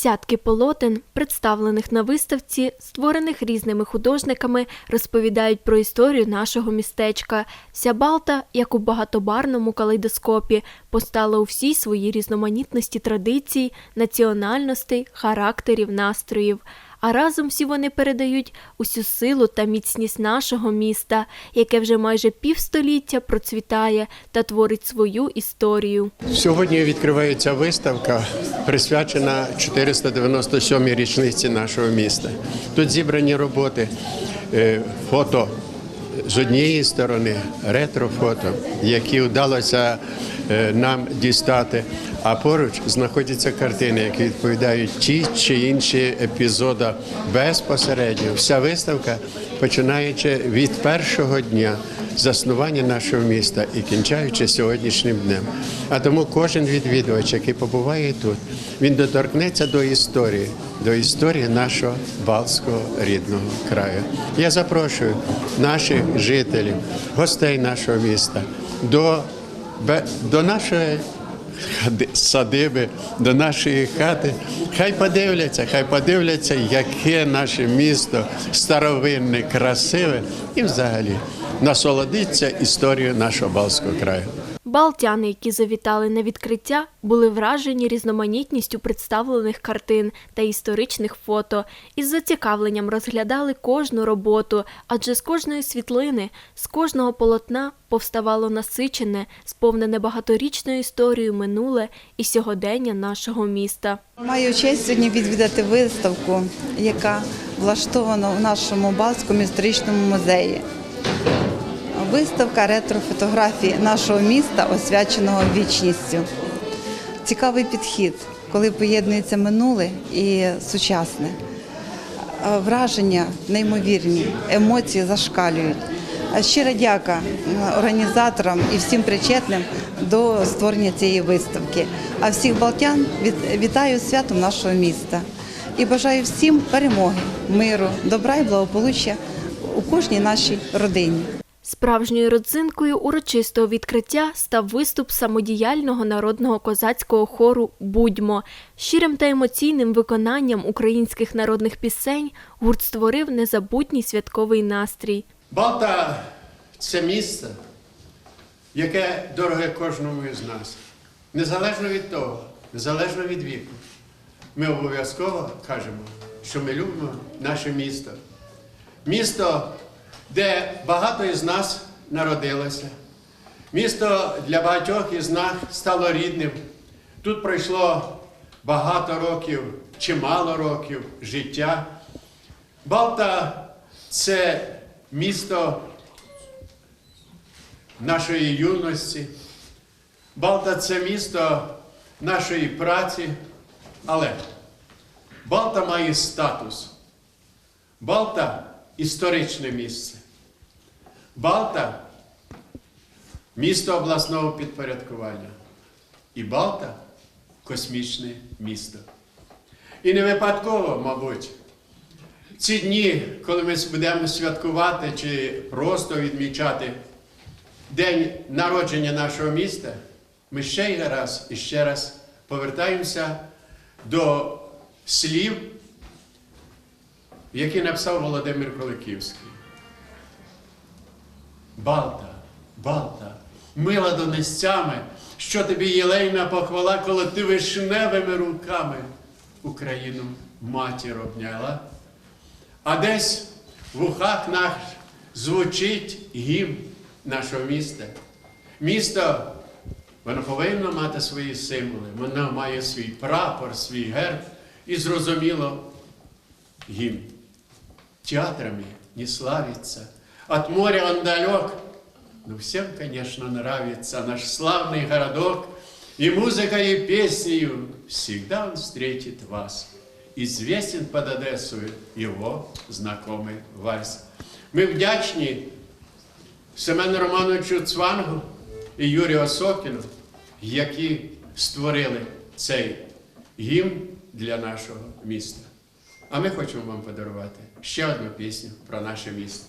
Десятки полотен, представлених на виставці, створених різними художниками, розповідають про історію нашого містечка. Вся Балта, як у багатобарному калейдоскопі, постала у всій своїй різноманітності традицій, національностей, характерів, настроїв. А разом всі вони передають усю силу та міцність нашого міста, яке вже майже півстоліття процвітає та творить свою історію. Сьогодні відкривається виставка, присвячена 497-й річниці нашого міста. Тут зібрані роботи, е, фото з однієї сторони, ретро-фото, які вдалося е, нам дістати. А поруч знаходяться картини, які відповідають ті чи інші епізоди безпосередньо. Вся виставка, починаючи від першого дня заснування нашого міста і кінчаючи сьогоднішнім днем. А тому кожен відвідувач, який побуває тут, він доторкнеться до історії, до історії нашого Балтського рідного краю. Я запрошую наших жителів, гостей нашого міста до, до нашої садиби, до нашої хати. Хай подивляться, хай подивляться, яке наше місто старовинне, красиве і взагалі насолодиться історією нашого Балтського краю. Балтяни, які завітали на відкриття, були вражені різноманітністю представлених картин та історичних фото і з зацікавленням розглядали кожну роботу, адже з кожної світлини, з кожного полотна повставало насичене, сповнене багаторічною історією минуле і сьогодення нашого міста. Маю честь сьогодні відвідати виставку, яка влаштована в нашому Балтському історичному музеї. Виставка ретро-фотографій нашого міста, освяченого вічністю. Цікавий підхід, коли поєднується минуле і сучасне. Враження неймовірні, емоції зашкалюють. Щира дяка організаторам і всім причетним до створення цієї виставки. А всіх балтян вітаю святом нашого міста і бажаю всім перемоги, миру, добра і благополуччя у кожній нашій родині. Справжньою родзинкою урочистого відкриття став виступ самодіяльного народного козацького хору Будьмо. Щирим та емоційним виконанням українських народних пісень гурт створив незабутній святковий настрій. Балта це місце, яке дороге кожному із нас. Незалежно від того, незалежно від віку. Ми обов'язково кажемо, що ми любимо наше місто. Місто, де багато із нас народилося. Місто для багатьох із нас стало рідним. Тут пройшло багато років, чимало років життя. Балта це місто нашої юності. Балта це місто нашої праці. Але Балта має статус. Балта історичне місце. Балта місто обласного підпорядкування. І Балта космічне місто. І не випадково, мабуть, ці дні, коли ми будемо святкувати чи просто відмічати день народження нашого міста, ми ще раз і ще раз повертаємося до слів, які написав Володимир Коликівський. Балта, Балта, мила донестями, що тобі єлейна похвала, коли ти вишневими руками Україну матір обняла. А десь в ухах наш звучить гімн нашого міста. Місто, воно повинно мати свої символи, воно має свій прапор, свій герб і зрозуміло гімн. Театрами не славится, от моря он далек, но всем, конечно, нравится наш славный городок, и музыкой и песнею всегда он встретит вас. Известен под Одессою его знакомый вальс. Ми вдячні Семену Романовичу Цвангу і Юрію Осокіну, які створили цей гімн для нашого міста. А ми хочемо вам подарувати ще одну пісню про наше місто.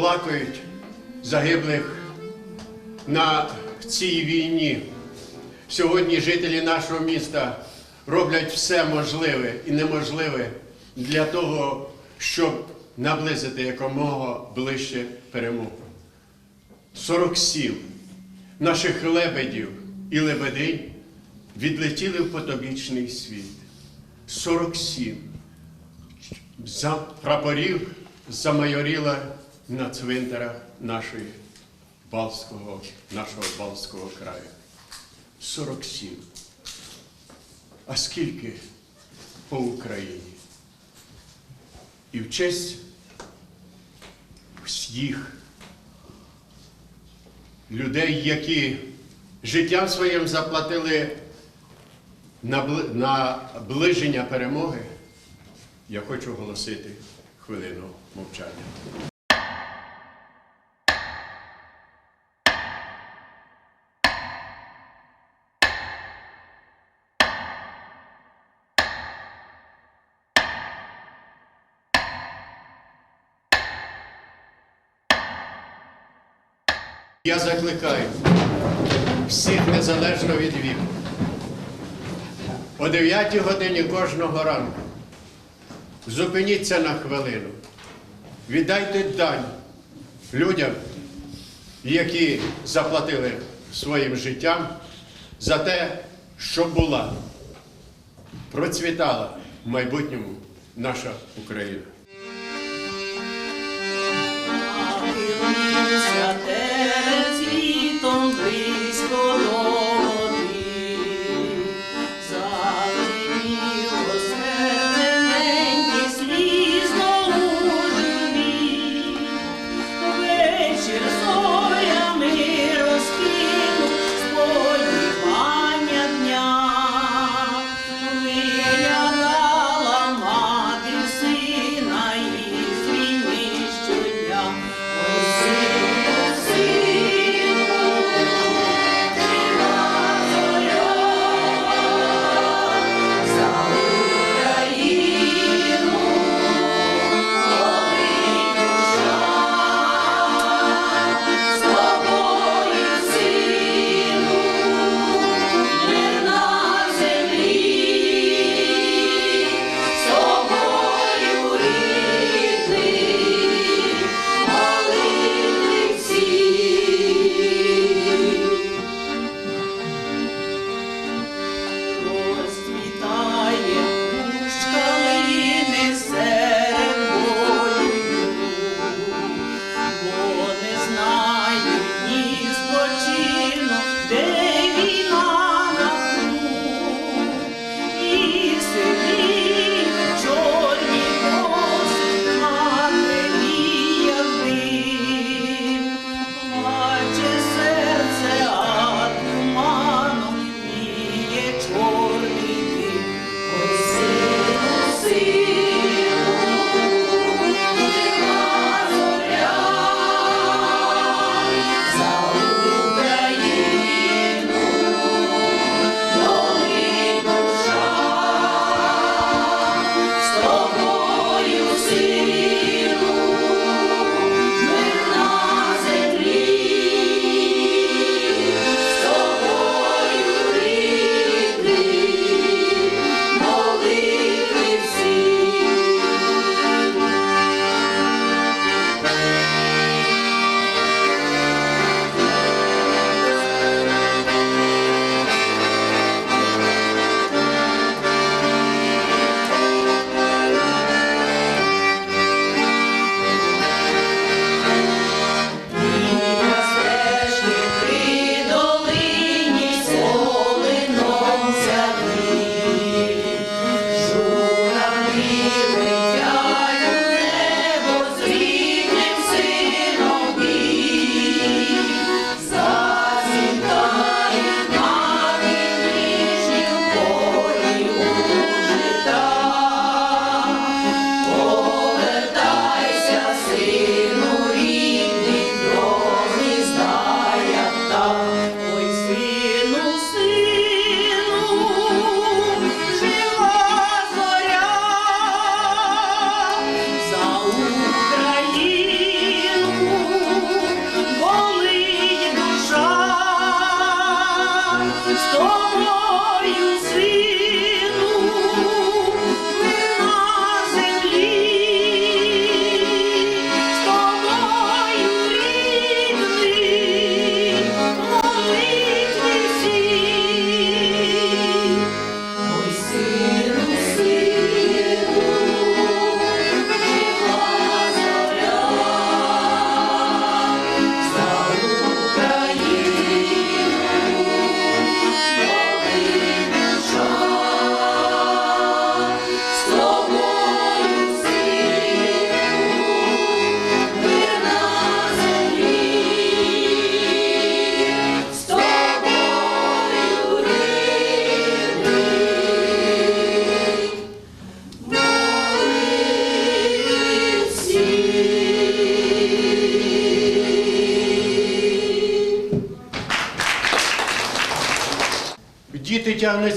Оплакують загиблих на цій війні. Сьогодні жителі нашого міста роблять все можливе і неможливе для того, щоб наблизити якомога ближче перемогу. 40 сіл наших лебедів і лебединь відлетіли в потобічний світ. 47 за прапорів замайоріла на цвинтарах нашої Балтського, нашого Балтського краю. 47. А скільки по Україні? І в честь всіх людей, які життям своїм заплатили набли- наближення перемоги, я хочу оголосити хвилину мовчання. Я закликаю всіх незалежно від віку. О 9 годині кожного ранку зупиніться на хвилину. Віддайте дань людям, які заплатили своїм життям за те, щоб була, процвітала в майбутньому наша Україна.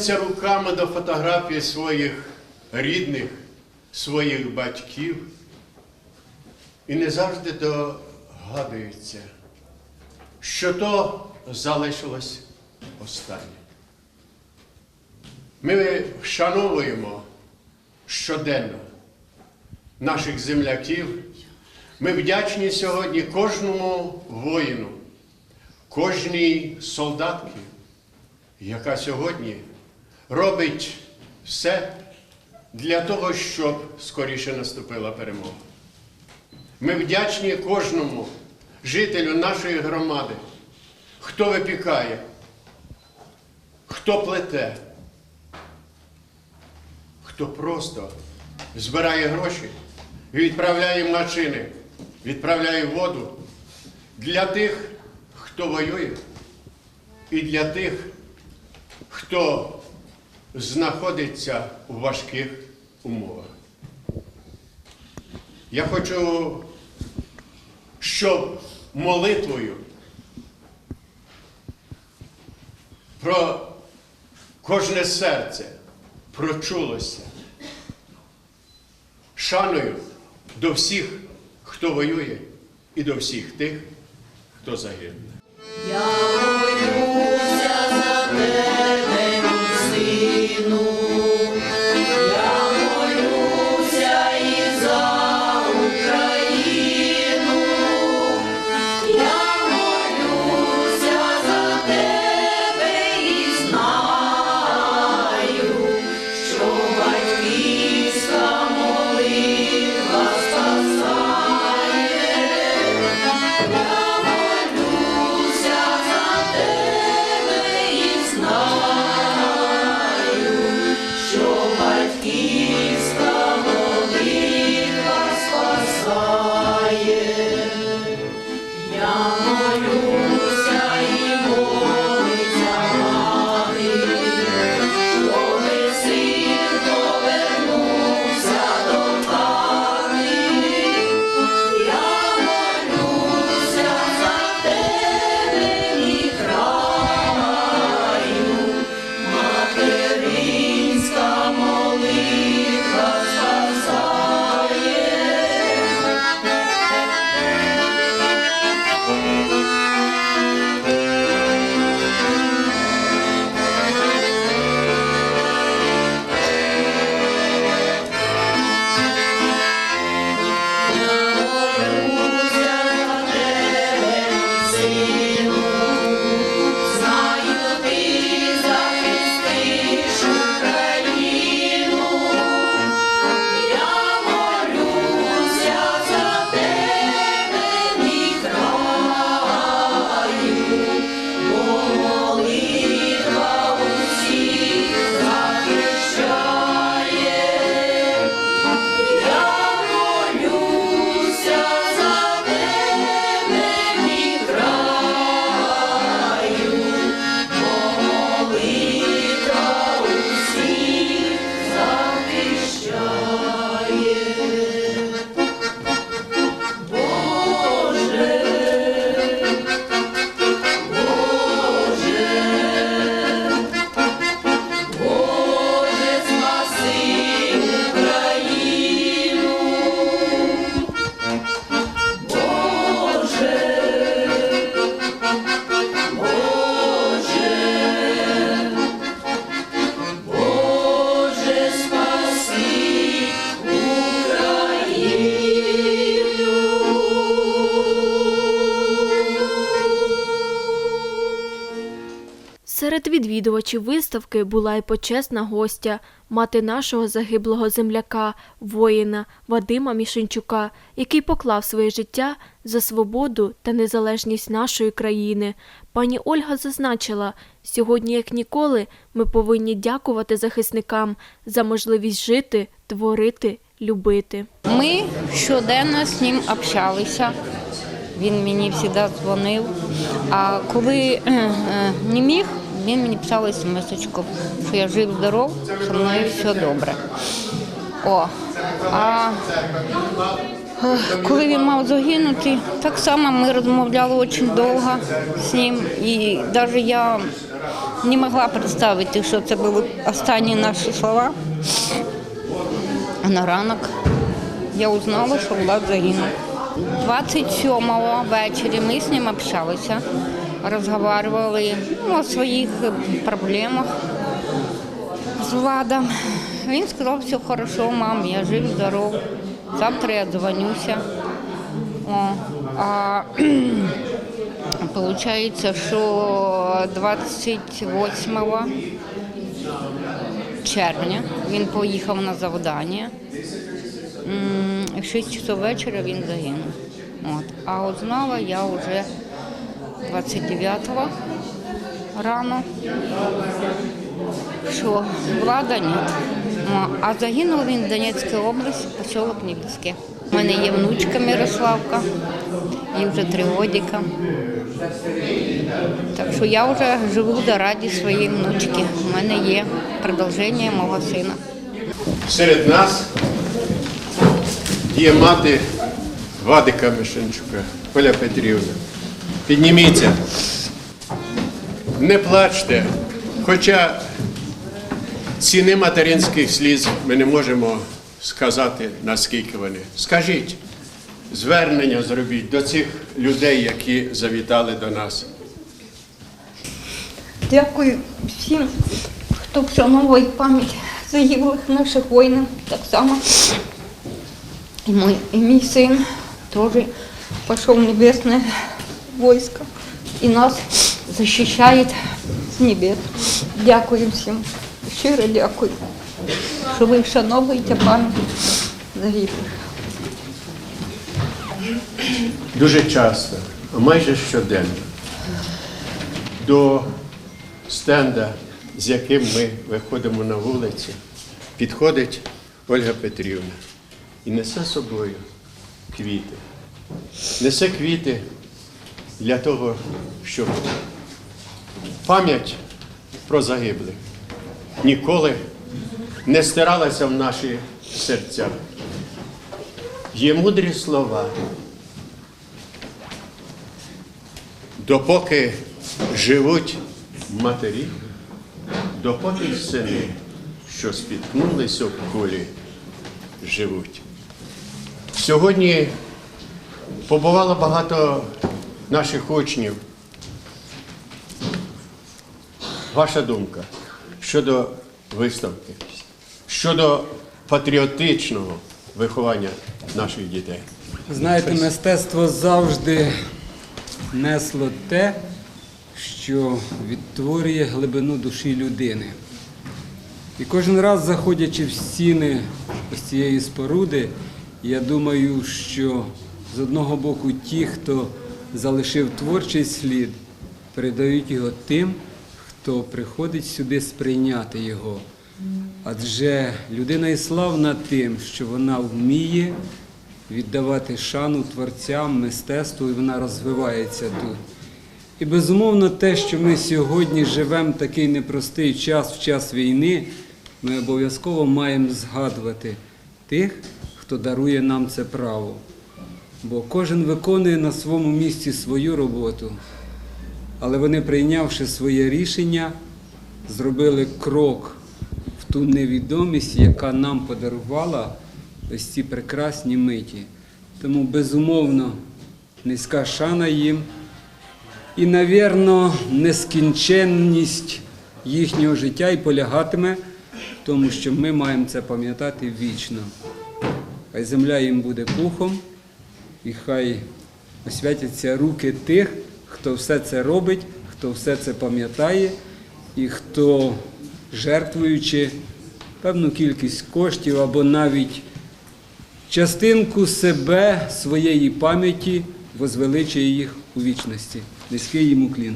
Тягнеться руками до фотографій своїх рідних, своїх батьків і не завжди догадується, що то залишилось останнє. Ми вшановуємо щоденно наших земляків. Ми вдячні сьогодні кожному воїну, кожній солдатці, яка сьогодні робить все для того, щоб скоріше наступила перемога. Ми вдячні кожному жителю нашої громади, хто випікає, хто плете, хто просто збирає гроші відправляє машини, відправляє воду для тих, хто воює, і для тих, хто знаходиться у важких умовах. Я хочу, щоб молитвою про кожне серце прочулося шаною до всіх, хто воює, і до всіх тих, хто загине. Я молюся за тебе, Я відвідувачів виставки була й почесна гостя, мати нашого загиблого земляка, воїна Вадима Мішенчука, який поклав своє життя за свободу та незалежність нашої країни. Пані Ольга зазначила, сьогодні, як ніколи, ми повинні дякувати захисникам за можливість жити, творити, любити. Ми щоденно з ним общалися. Він мені завжди дзвонив. А коли е, е, не міг, він мені писав смс-очку, що я жив здоров, зі мною все добре. О, а коли він мав загинути, так само ми розмовляли дуже довго з ним. І навіть я не могла представити, що це були останні наші слова. А на ранок я узнала, що Влад загинув. 27-го ввечері ми з ним общалися, розговорювали ну, о своїх проблемах з Владом. Він сказав, все хорошо, мам, я жив, здоров. Завтра я дзвонюся. А Получається, що 28 червня він поїхав на завдання. В 6 часов вечора він загинув. От. А от знала я вже 29-го рано, що влада ні. А загинув він в Донецькій області, поселок Нібільське. У мене є внучка Мирославка, їй вже три годика. Так що я вже живу до раді своєї внучки. У мене є продовження мого сина. Серед нас є мати Вадика Мишенчука, Оля Петрівна. Підніміться. Не плачте. Хоча ціни материнських сліз ми не можемо сказати, наскільки вони. Скажіть, звернення зробіть до цих людей, які завітали до нас. Дякую всім, хто вшановує пам'ять загиблих наших воїнів. Так само і мій, і мій син теж пішов в небесне військо і нас захищає небес. Дякую всім. Щиро дякую, що ви вшановуєте пам'ять загиблих. Дуже часто, майже щоденно, до стенда, з яким ми виходимо на вулиці, підходить Ольга Петрівна і несе собою квіти. Несе квіти для того, щоб пам'ять про загиблих ніколи не стиралася в наші серця. Є мудрі слова. Допоки живуть матері, допоки сини, що спіткнулися об кулі, живуть. Сьогодні побувало багато наших учнів. Ваша думка щодо виставки, щодо патріотичного виховання наших дітей. Знаєте, мистецтво завжди несло те, що відтворює глибину душі людини. І кожен раз, заходячи в стіни ось цієї споруди, я думаю, що з одного боку ті, хто залишив творчий слід, передають його тим, хто приходить сюди сприйняти його. Адже людина і славна тим, що вона вміє віддавати шану творцям, мистецтву, і вона розвивається тут. І безумовно, те, що ми сьогодні живемо такий непростий час в час війни, ми обов'язково маємо згадувати тих, хто дарує нам це право. Бо кожен виконує на своєму місці свою роботу, але вони, прийнявши своє рішення, зробили крок в ту невідомість, яка нам подарувала ось ці прекрасні миті. Тому, безумовно, низька шана їм і, навірно, нескінченність їхнього життя і полягатиме тому, що ми маємо це пам'ятати вічно. Хай земля їм буде пухом, і хай освятяться руки тих, хто все це робить, хто все це пам'ятає, і хто, жертвуючи певну кількість коштів або навіть частинку себе, своєї пам'яті, возвеличує їх у вічності. Низький їм уклін.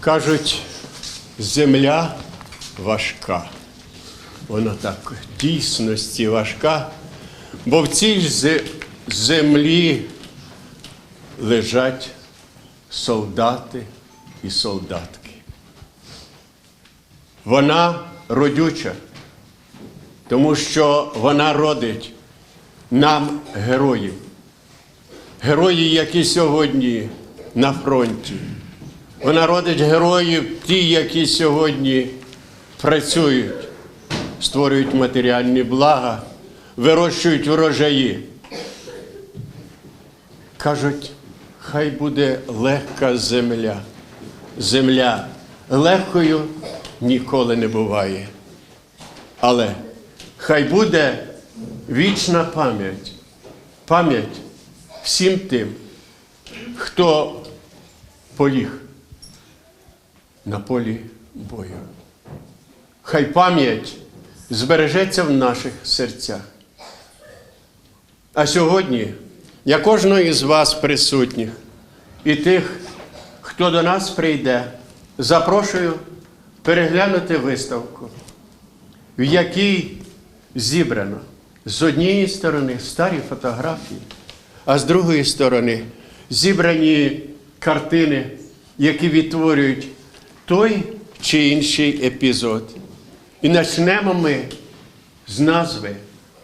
Кажуть, земля важка. Вона так дійсності важка, бо в цій землі лежать солдати і солдатки. Вона родюча, тому що вона родить нам героїв. Герої, які сьогодні на фронті. Вона родить героїв, ті, які сьогодні працюють, створюють матеріальні блага, вирощують врожаї. Кажуть, хай буде легка земля. Земля легкою ніколи не буває. Але хай буде вічна пам'ять, пам'ять всім тим, хто поліг на полі бою. Хай пам'ять збережеться в наших серцях. А сьогодні я кожного із вас присутніх і тих, хто до нас прийде, запрошую переглянути виставку, в якій зібрано з однієї сторони старі фотографії, а з другої сторони зібрані картини, які відтворюють той чи інший епізод. І почнемо ми з назви,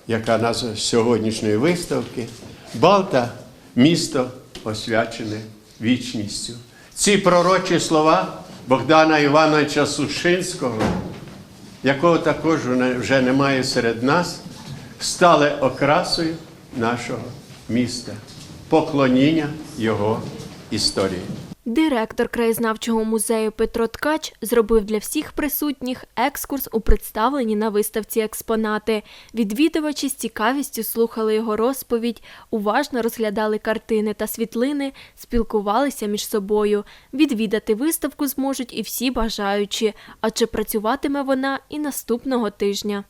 яка назва сьогоднішньої виставки Балта місто освячене вічністю. Ці пророчі слова Богдана Івановича Сушинського, якого також вже немає серед нас, стали окрасою нашого міста, поклоніння його історії. Директор краєзнавчого музею Петро Ткач зробив для всіх присутніх екскурс у представленні на виставці експонати. Відвідувачі з цікавістю слухали його розповідь, уважно розглядали картини та світлини, спілкувалися між собою. Відвідати виставку зможуть і всі бажаючі, адже працюватиме вона і наступного тижня.